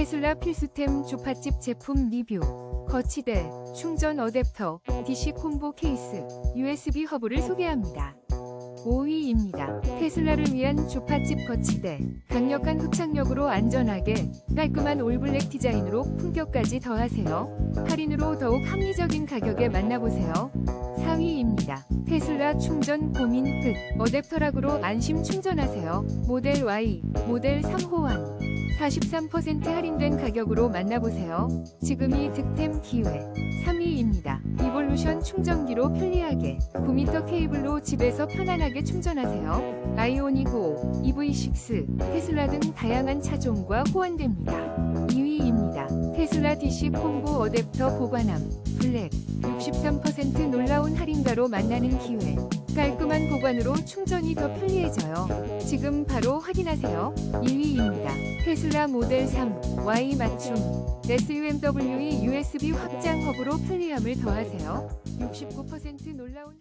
테슬라 필수템 조파집 제품 리뷰 거치대, 충전 어댑터, DC 콤보 케이스, USB 허브를 소개합니다. 5위입니다. 테슬라를 위한 조파집 거치대. 강력한 흡착력으로 안전하게 깔끔한 올블랙 디자인으로 품격까지 더하세요. 할인으로 더욱 합리적인 가격에 만나보세요. 4위입니다. 테슬라 충전 고민 끝. 어댑터락으로 안심 충전하세요. 모델 Y, 모델 3 호환. 43% 할인된 가격으로 만나보세요. 지금이 득템 기회. 3위입니다. 이볼루션 충전기로 편리하게 9m 케이블로 집에서 편안하게 충전하세요. 아이오닉 5, EV6, 테슬라 등 다양한 차종과 호환됩니다. 2위입니다. 테슬라 DC 콤보 어댑터 보관함 블랙 63% 놀라운 할인가로 만나는 기회. 깔끔한 보관으로 충전이 더 편리해져요. 지금 바로 확인하세요. 1위입니다. 테슬라 모델 3 Y 맞춤 SUMWE USB 확장 허브로 편리함을 더하세요. 69% 놀라운